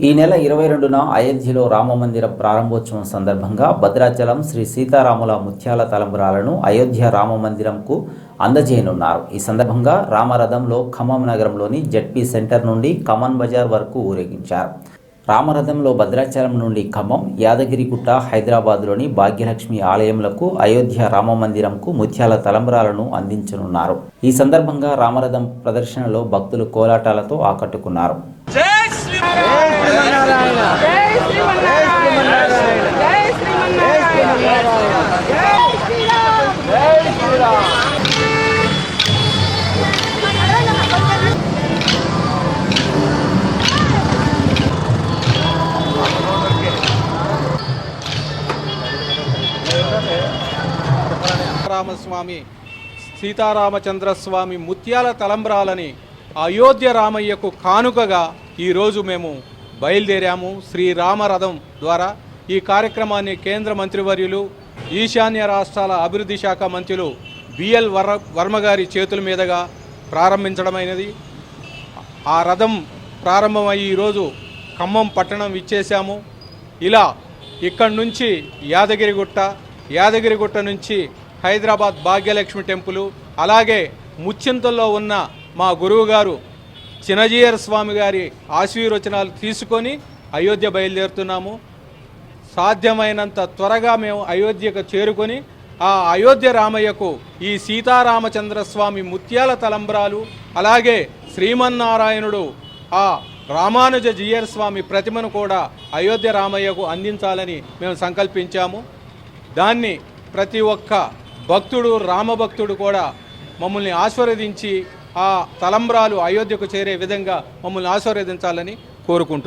ఈ నెల ఇరవై రెండున అయోధ్యలో రామమందిర ప్రారంభోత్సవం సందర్భంగా భద్రాచలం శ్రీ సీతారాముల ముత్యాల తలంబరాలను అయోధ్య రామమందిరంకు అందజేయనున్నారు. ఈ సందర్భంగా రామరథంలో ఖమ్మం నగరంలోని జడ్పీ సెంటర్ నుండి కమన్ బజార్ వరకు ఊరేగించారు. రామరథంలో భద్రాచలం నుండి ఖమ్మం యాదగిరిగుట్ట హైదరాబాద్లోని భాగ్యలక్ష్మి ఆలయములకు అయోధ్య రామమందిరంకు ముత్యాల తలంబరాలను అందించనున్నారు. ఈ సందర్భంగా రామరథం ప్రదర్శనలో భక్తులు కోలాటాలతో ఆకట్టుకున్నారు. సీతారామస్వామి సీతారామచంద్రస్వామి ముత్యాల తలంబ్రాలని అయోధ్య రామయ్యకు కానుకగా ఈరోజు మేము బయలుదేరాము శ్రీరామరథం ద్వారా. ఈ కార్యక్రమాన్ని కేంద్ర మంత్రివర్యులు ఈశాన్య రాష్ట్రాల అభివృద్ధి శాఖ మంత్రులు బిఎల్ వర వర్మగారి చేతుల మీదుగా ప్రారంభించడమైనది. ఆ రథం ప్రారంభమై ఈరోజు ఖమ్మం పట్టణం ఇచ్చేశాము ఇలా ఇక్కడి నుంచి యాదగిరిగుట్ట యాదగిరిగుట్ట నుంచి హైదరాబాద్ భాగ్యలక్ష్మి టెంపుల్ అలాగే ముచ్చింతల్లో ఉన్న మా గురువుగారు చినజీయర్ స్వామి గారి ఆశీర్వచనాలు తీసుకొని అయోధ్య బయలుదేరుతున్నాము. సాధ్యమైనంత త్వరగా మేము అయోధ్యకు చేరుకొని ఆ అయోధ్య రామయ్యకు ఈ సీతారామచంద్ర స్వామి ముత్యాల తలంబ్రాలు అలాగే శ్రీమన్నారాయణుడు ఆ రామానుజ జీయర్ స్వామి ప్రతిమను కూడా అయోధ్య రామయ్యకు అందించాలని మేము సంకల్పించాము. దాన్ని ప్రతి ఒక్క భక్తుడు రామభక్తుడు కూడా మమ్మల్ని ఆశీర్వదించి ఆ తలంబ్రాలు అయోధ్యకు చేరే విధంగా మమ్మల్ని ఆశీర్వదించాలని కోరుకుంటున్నాను